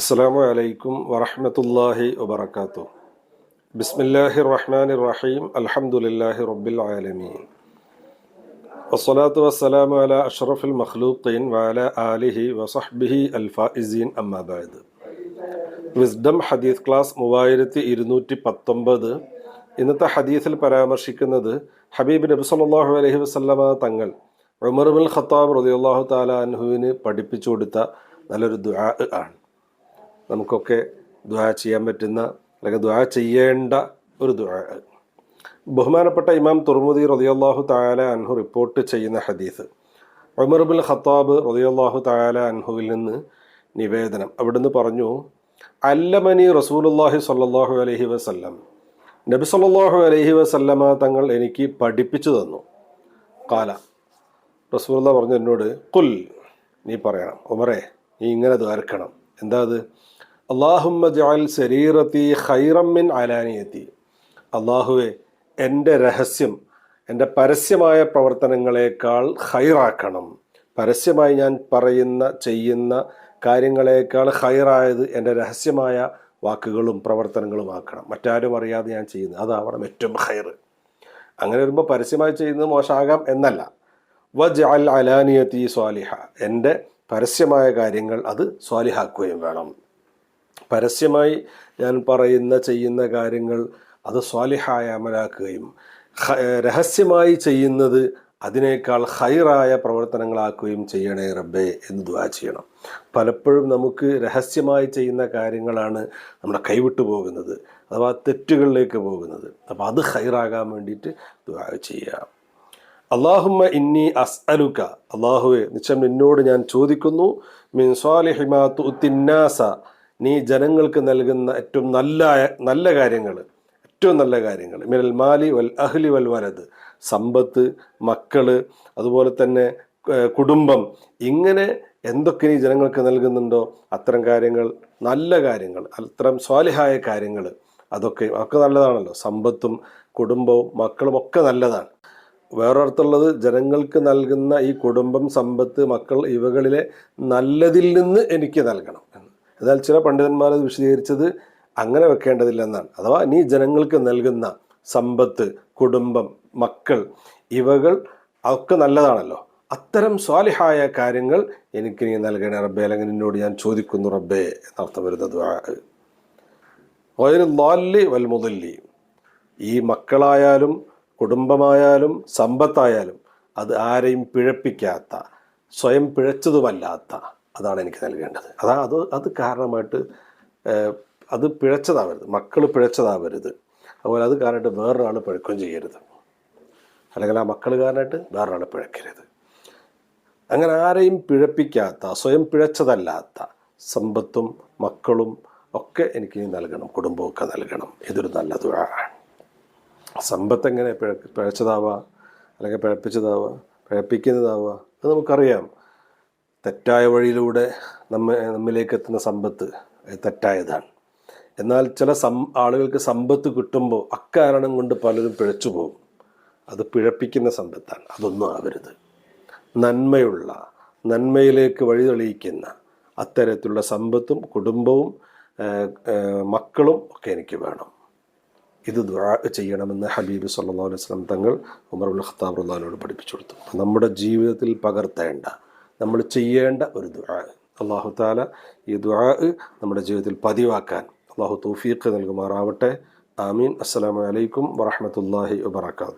അസ്സാം വലൈക്കും വറഹമത്തല്ലാഹി വബർക്കാത്തു ബിസ്മില്ലാഹി റഹ്മാൻ റഹീം അലഹമുല്ലാഹി റബ്ബിൽ ആലമീൻ വസ്സലാത്തു വസ്സലാം അല അഷ്റഫുൽ മഖ്ലൂഖീൻ വാല ആലിഹി വസഹ്ബിഹി അൽഫാഇസീൻ അമ്മാബായത് വിസ്ഡം ഹദീസ് ക്ലാസ് മൂവായിരത്തി ഇരുന്നൂറ്റി പത്തൊമ്പത്. ഇന്നത്തെ ഹദീസിൽ പരാമർശിക്കുന്നത് ഹബീബ് നബി സല്ലാഹു അലഹി വസ്ലമ തങ്ങൾ ഉമർ ബിൻ ഖത്താബ് റളിയല്ലാഹു താല അൻഹുവിന് പഠിപ്പിച്ചു കൊടുത്ത നല്ലൊരു ദുആ ആണ്. നമുക്കൊക്കെ ദുആ ചെയ്യാൻ പറ്റുന്ന അല്ലെങ്കിൽ ദുആ ചെയ്യേണ്ട ഒരു ദുആ ബഹുമാനപ്പെട്ട ഇമാം തുർമുദി റളിയല്ലാഹു താല അൻഹു റിപ്പോർട്ട് ചെയ്യുന്ന ഹദീസ് ഉമർ ബിൻ ഖത്താബ് റളിയല്ലാഹു താല അൻഹുവിൽ നിന്ന് നിവേദനം. അവിടുന്ന് പറഞ്ഞു അല്ലമനി റസൂലുള്ളാഹി സ്വല്ലല്ലാഹു അലഹി വസല്ലം. നബി സല്ലാഹു അലഹി വസല്ലമ തങ്ങൾ എനിക്ക് പഠിപ്പിച്ചു തന്നു. കാല റസൂലുള്ള പറഞ്ഞു എന്നോട് കുൽ നീ പറയണം. ഉമറേ നീ ഇങ്ങനെ ദ്വാരക്കണം. എന്താ അത്? അള്ളാഹുമ്മ ജാൽ ശരീരത്തി ഹൈറമ്മിൻ അലാനിയത്തി. അള്ളാഹുവെ എന്റെ രഹസ്യം എന്റെ പരസ്യമായ പ്രവർത്തനങ്ങളെക്കാൾ ഹൈറാക്കണം പരസ്യമായി ഞാൻ പറയുന്ന ചെയ്യുന്ന കാര്യങ്ങളെക്കാൾ ഹൈറായത് എന്റെ രഹസ്യമായ വാക്കുകളും പ്രവർത്തനങ്ങളും ആക്കണം. മറ്റാരും അറിയാതെ ഞാൻ ചെയ്യുന്നത്. അതാവണം ഏറ്റവും ഹൈർ അങ്ങനെ വരുമ്പോൾ പരസ്യമായി ചെയ്യുന്നത് മോശമാകാം എന്നല്ല. വജ് അൽ അലാനിയത്തി സ്വാലിഹ. എന്റെ പരസ്യമായ കാര്യങ്ങൾ അത് സ്വാലിഹാക്കുകയും വേണം. പരസ്യമായി ഞാൻ പറയുന്ന ചെയ്യുന്ന കാര്യങ്ങൾ അത് സ്വാലിഹായ അമലാക്കുകയും രഹസ്യമായി ചെയ്യുന്നത് അതിനേക്കാൾ ഹൈറായ പ്രവർത്തനങ്ങളാക്കുകയും ചെയ്യണേ റബ്ബേ എന്ന് ദുആ ചെയ്യണം. പലപ്പോഴും നമുക്ക് രഹസ്യമായി ചെയ്യുന്ന കാര്യങ്ങളാണ് നമ്മുടെ കൈവിട്ടു പോകുന്നത് അഥവാ തെറ്റുകളിലേക്ക് പോകുന്നത്. അപ്പോൾ അത് ഹൈറാകാൻ വേണ്ടിയിട്ട് ദുആ ചെയ്യുക. അള്ളാഹുമ്മ ഇന്നി അസ് അലുക അള്ളാഹുവെ നിശ്ചയം നിന്നോട് ഞാൻ ചോദിക്കുന്നു മിൻ സ്വാലിഹിമാ തുത്തിന്നാസ നീ ജനങ്ങൾക്ക് നൽകുന്ന ഏറ്റവും നല്ല നല്ല കാര്യങ്ങൾ ഏറ്റവും നല്ല കാര്യങ്ങൾ. മിനൽ മാലി വൽ അഹ്ലി വൽ വലത് സമ്പത്ത് മക്കൾ അതുപോലെ തന്നെ കുടുംബം. ഇങ്ങനെ എന്തൊക്കെ നീ ജനങ്ങൾക്ക് നൽകുന്നുണ്ടോ? അത്തരം കാര്യങ്ങൾ നല്ല കാര്യങ്ങൾ അത്തരം സ്വാലിഹായ കാര്യങ്ങൾ അതൊക്കെ ഒക്കെ നല്ലതാണല്ലോ. സമ്പത്തും കുടുംബവും മക്കളും ഒക്കെ നല്ലതാണ്. വേറൊരിടത്തുള്ളത് ജനങ്ങൾക്ക് നൽകുന്ന ഈ കുടുംബം സമ്പത്ത് മക്കൾ ഇവകളിലെ നല്ലതിൽ നിന്ന് എനിക്ക് നൽകണം എന്ന്. എന്നാൽ ചില പണ്ഡിതന്മാർ അത് വിശദീകരിച്ചത് അങ്ങനെ വെക്കേണ്ടതില്ലെന്നാണ്. അഥവാ നീ ജനങ്ങൾക്ക് നൽകുന്ന സമ്പത്ത് കുടുംബം മക്കൾ ഇവകൾ ഒക്കെ നല്ലതാണല്ലോ. അത്തരം സ്വാലിഹായ കാര്യങ്ങൾ എനിക്ക് നീ നൽകണേ റബ്ബേ. അല്ലെങ്കിൽ നിന്നോട് ഞാൻ ചോദിക്കുന്നു റബ്ബേ എന്നർത്ഥം വരുന്നത് ദുആ. വൽ വൽമുതല്ലി ഈ മക്കളായാലും കുടുംബമായാലും സമ്പത്തായാലും അത് ആരെയും പിഴപ്പിക്കാത്ത സ്വയം പിഴച്ചതുമല്ലാത്ത അതാണ് എനിക്ക് നൽകേണ്ടത്. അതാ അത് അത് കാരണമായിട്ട് അത് പിഴച്ചതാവരുത്. മക്കൾ പിഴച്ചതാവരുത്. അതുപോലെ അത് കാരണമായിട്ട് വേറൊരാൾ പിഴക്കുകയും ചെയ്യരുത്. അല്ലെങ്കിൽ ആ മക്കൾ കാരണമായിട്ട് വേറൊരാൾ പിഴക്കരുത്. അങ്ങനെ ആരെയും പിഴപ്പിക്കാത്ത സ്വയം പിഴച്ചതല്ലാത്ത സമ്പത്തും മക്കളും ഒക്കെ എനിക്ക് നൽകണം കുടുംബമൊക്കെ നൽകണം. ഇതൊരു നല്ല ദുആണ് സമ്പത്ത് എങ്ങനെ പിഴ അല്ലെങ്കിൽ പിഴപ്പിച്ചതാവുക പിഴപ്പിക്കുന്നതാവുക അത് നമുക്കറിയാം. തെറ്റായ വഴിയിലൂടെ നമ്മ നമ്മിലേക്ക് എത്തുന്ന സമ്പത്ത് തെറ്റായതാണ്. എന്നാൽ ചില സം ആളുകൾക്ക് സമ്പത്ത് കിട്ടുമ്പോൾ അക്കാരണം കൊണ്ട് പലരും പിഴച്ചു പോകും. അത് പിഴപ്പിക്കുന്ന സമ്പത്താണ്. അതൊന്നും ആവരുത്. നന്മയുള്ള നന്മയിലേക്ക് വഴി തെളിയിക്കുന്ന അത്തരത്തിലുള്ള സമ്പത്തും കുടുംബവും മക്കളും ഒക്കെ എനിക്ക് വേണം. ഇത് ദുആ ചെയ്യണമെന്ന് ഹബീബ് സല്ലാ അലൈഹി സ്വലം തങ്ങൾ ഉമർ ഉൽ ഖത്താബ് റളിയല്ലാഹുവിനോട് പഠിപ്പിച്ചു കൊടുത്തു. നമ്മുടെ ജീവിതത്തിൽ പകർത്തേണ്ട നമ്മൾ ചെയ്യേണ്ട ഒരു ദുആ. അള്ളാഹു താല ഈ ദുആ നമ്മുടെ ജീവിതത്തിൽ പതിവാക്കാൻ അള്ളാഹു തൗഫീഖ് നൽകുമാറാവട്ടെ. ആമീൻ. അസ്സലാമു അലൈക്കും വറഹ്മത്തുള്ളാഹി വബറകാതുഹു.